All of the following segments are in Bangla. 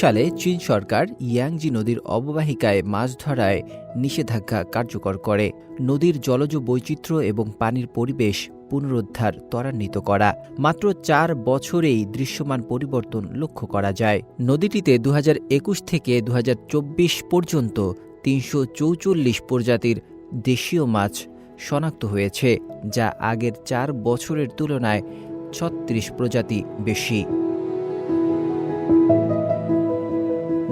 সালে চীন সরকার ইয়াংজি নদীর অববাহিকায় মাছ ধরায় নিষেধাজ্ঞা কার্যকর করে। নদীর জলজ বৈচিত্র্য এবং পানির পরিবেশ পুনরুদ্ধার ত্বরান্বিত করা। মাত্র চার বছরেই দৃশ্যমান পরিবর্তন লক্ষ্য করা যায়। নদীটিতে দু হাজার একুশ থেকে দু হাজার চব্বিশ পর্যন্ত তিনশো চৌচল্লিশ প্রজাতির দেশীয় মাছ শনাক্ত হয়েছে, যা আগের চার বছরের তুলনায় ছত্রিশ প্রজাতি বেশি।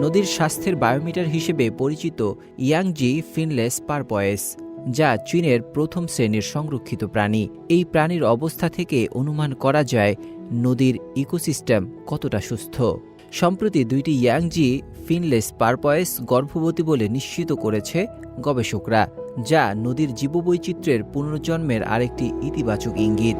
নদীর স্বাস্থ্যের বায়োমিটার হিসেবে পরিচিত ইয়াংজি ফিনলেস পারপয়েস, যা চীনের প্রথম শ্রেণির সংরক্ষিত প্রাণী। এই প্রাণীর অবস্থা থেকে অনুমান করা যায় নদীর ইকোসিস্টেম কতটা সুস্থ। সম্প্রতি দুইটি ইয়াংজি ফিনলেস পারপয়েস গর্ভবতী বলে নিশ্চিত করেছে গবেষকরা, যা নদীর জীববৈচিত্র্যের পুনর্জন্মের আরেকটি ইতিবাচক ইঙ্গিত।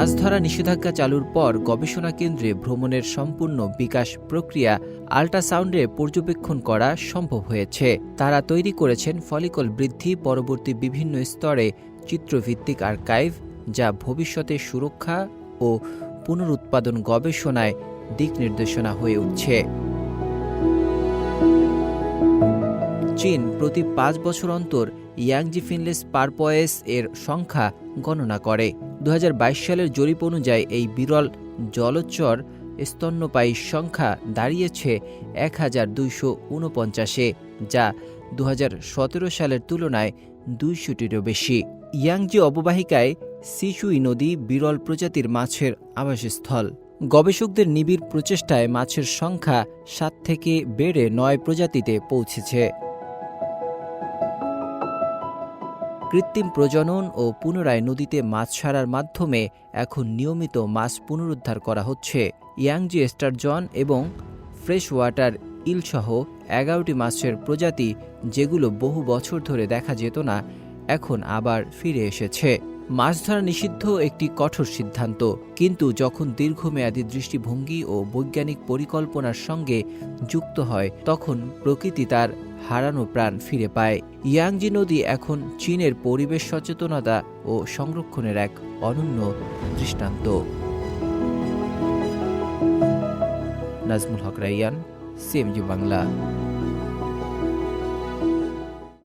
মাছ ধরা নিষেধাজ্ঞা চালুর পর গবেষণা কেন্দ্রে ভ্রমণের সম্পূর্ণ বিকাশ প্রক্রিয়া আল্ট্রাসাউন্ডে পর্যবেক্ষণ করা সম্ভব হয়েছে। তারা তৈরি করেছেন ফলিকল বৃদ্ধি, পরবর্তী বিভিন্ন স্তরে চিত্রভিত্তিক আর্কাইভ, যা ভবিষ্যতে সুরক্ষা ও পুনরুৎপাদন গবেষণায় দিক নির্দেশনা হয়ে উঠছে। চীন প্রতি পাঁচ বছর অন্তর ইয়াংজি ফিনলেস পারপয়েস এর সংখ্যা গণনা করে। দু হাজার বাইশ সালের জরিপ অনুযায়ী এই বিরল জলচর স্তন্যপায়ী সংখ্যা দাঁড়িয়েছে এক হাজার দুইশো উনপঞ্চাশে, যা দুহাজার সতেরো সালের তুলনায় দুইশোটিরও বেশি। ইয়াংজি অববাহিকায় সিচুই নদী বিরল প্রজাতির মাছের আবাসস্থল। গবেষকদের নিবিড় প্রচেষ্টায় মাছের সংখ্যা সাত থেকে বেড়ে নয় প্রজাতিতে পৌঁছেছে। কৃত্রিম প্রজনন ও পুনরায় নদীতে মাছ ছাড়ার মাধ্যমে এখন নিয়মিত মাছ পুনরুদ্ধার করা হচ্ছে। ইয়াংজি স্টারজন এবং ফ্রেশ ওয়াটার ইলসহ এগারোটি মাছের প্রজাতি, যেগুলো বহু বছর ধরে দেখা যেত না, এখন আবার ফিরে এসেছে। মাছ ধরা নিষিদ্ধ একটি কঠোর সিদ্ধান্ত। কিন্তু যখন দীর্ঘমেয়াদী দৃষ্টিভঙ্গি ও বৈজ্ঞানিক পরিকল্পনার সঙ্গে যুক্ত হয়, তখন প্রকৃতি তার হারানো প্রাণ ফিরে পায়। ইয়াংজি নদী এখন চীনের পরিবেশ সচেতনতা ও সংরক্ষণের এক অনন্য দৃষ্টান্ত। নাজমুল হক রাইয়ান, সিএমজি বাংলা।